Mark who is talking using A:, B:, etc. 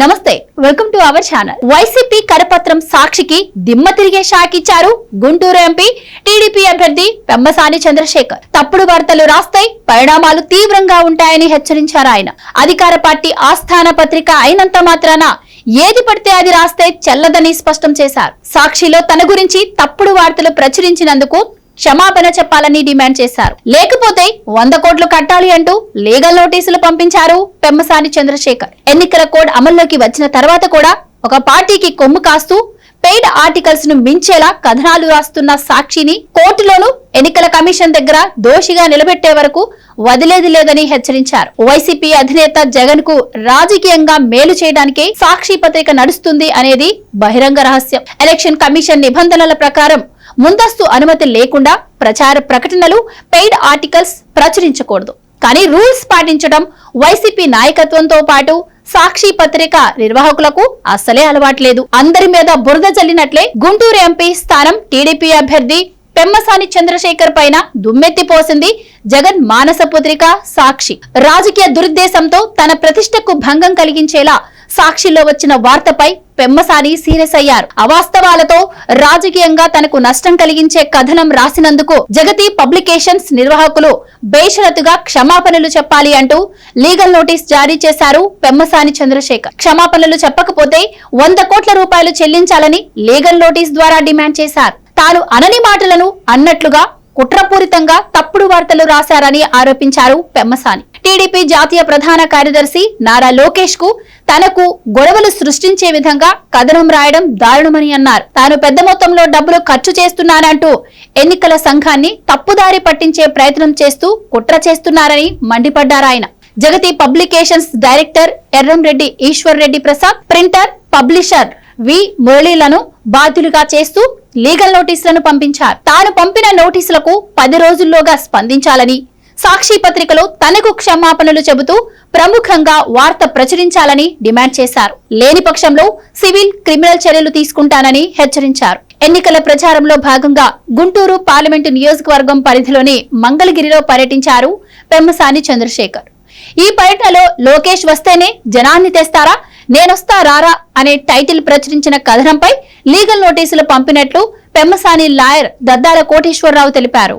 A: నమస్తే welcome to our channel YCP కరపత్రం సాక్షికి దిమ్మ తిరిగే షాక్ ఇచ్చారు గుంటూరు ఎంపీ టీడీపీ అభ్యర్థి పెమ్మసాని చంద్రశేఖర్. తప్పుడు వార్తలు రాస్తే పరిణామాలు తీవ్రంగా ఉంటాయని హెచ్చరించారు ఆయన. అధికార పార్టీ ఆస్థాన పత్రిక అయినంత మాత్రాన ఏది పడితే అది రాస్తే చెల్లదని స్పష్టం చేశారు. సాక్షిలో తన గురించి తప్పుడు వార్తలు ప్రచురించినందుకు క్షమాపణ చెప్పాలని డిమాండ్ చేశారు. లేకపోతే వంద కోట్లు కట్టాలి అంటూ లీగల్ నోటీసులు పంపించారు పెమ్మసాని చంద్రశేఖర్. ఎన్నికల కోడ్ అమల్లోకి వచ్చిన తర్వాత కూడా ఒక పార్టీకి కొమ్ము కాస్తూ పెయిడ్ ఆర్టికల్స్ను మించేలా కథనాలు రాస్తున్న సాక్షిని కోర్టులోనూ ఎన్నికల కమిషన్ దగ్గర దోషిగా నిలబెట్టే వరకు వదిలేది లేదని హెచ్చరించారు. వైసీపీ అధినేత జగన్కు రాజకీయంగా మేలు చేయడానికే సాక్షి పత్రిక నడుస్తుంది అనేది బహిరంగ రహస్యం. ఎలక్షన్ కమిషన్ నిబంధనల ప్రకారం ముందస్తు అనుమతి లేకుండా ప్రచార ప్రకటనలు పెయిడ్ ఆర్టికల్స్ ప్రచురించకూడదు. కానీ రూల్స్ పాటించడం వైసీపీ నాయకత్వంతో పాటు సాక్షి పత్రిక నిర్వాహకులకు అస్సలే అలవాట్లేదు. అందరి మీద బురద చల్లినట్లే గుంటూరు ఎంపీ స్థానం టీడీపీ అభ్యర్థి పెమ్మసాని చంద్రశేఖర్ పైన దుమ్మెత్తి పోసింది జగన్ మానస పుత్రిక సాక్షి. రాజకీయ దురుద్దేశంతో తన ప్రతిష్టకు భంగం కలిగించేలా సాక్షిలో వచ్చిన వార్తపై పెమ్మసాని సీరియస్ అయ్యారు. అవాస్తవాలతో రాజకీయంగా తనకు నష్టం కలిగించే కథనం రాసినందుకు జగతి పబ్లికేషన్స్ నిర్వాహకులు బేషరతుగా క్షమాపణలు చెప్పాలి అంటూ లీగల్ నోటీస్ జారీ చేశారు పెమ్మసాని చంద్రశేఖర్. క్షమాపణలు చెప్పకపోతే వంద కోట్ల రూపాయలు చెల్లించాలని లీగల్ నోటీస్ ద్వారా డిమాండ్ చేశారు. తాను అనని మాటలను అన్నట్లుగా కుట్రపూరితంగా తప్పుడు వార్తలు రాశారని ఆరోపించారు పెమ్మసాని. టీడీపీ జాతీయ ప్రధాన కార్యదర్శి నారా లోకేష్కు తనకు గొడవలు సృష్టించే విధంగా కథనం రాయడం దారుణమని అన్నారు. తాను పెద్ద మొత్తంలో డబ్బులు ఖర్చు చేస్తున్నానంటూ ఎన్నికల సంఘాన్ని తప్పుదారి పట్టించే ప్రయత్నం చేస్తూ కుట్ర చేస్తున్నారని మండిపడ్డారాయన Jagati publications director Erramreddy Eshwar Reddy Prasad printer publisher V మురళీలను బాధ్యులుగా చేస్తూ లీగల్ నోటీసులను పంపించారు. తాను పంపిన నోటీసులకు పది రోజుల్లోగా స్పందించాలని సాక్షి పత్రికలో తనకు క్షమాపణలు చెబుతూ ప్రముఖంగా వార్త ప్రచురించాలని డిమాండ్ చేశారు. లేని పక్షంలో సివిల్ క్రిమినల్ చర్యలు తీసుకుంటానని హెచ్చరించారు. ఎన్నికల ప్రచారంలో భాగంగా గుంటూరు పార్లమెంటు నియోజకవర్గం పరిధిలోని మంగళగిరిలో పర్యటించారు పెమ్మసాని చంద్రశేఖర్. ఈ పర్యటనలో లోకేష్ వస్తేనే జనాన్ని తెస్తారా? నేనొస్తా రారా అనే టైటిల్ ప్రచురించిన కథనంపై లీగల్ నోటీసులు పంపినట్లు పెమ్మసాని లాయర్ దద్దాల కోటేశ్వరరావు తెలిపారు.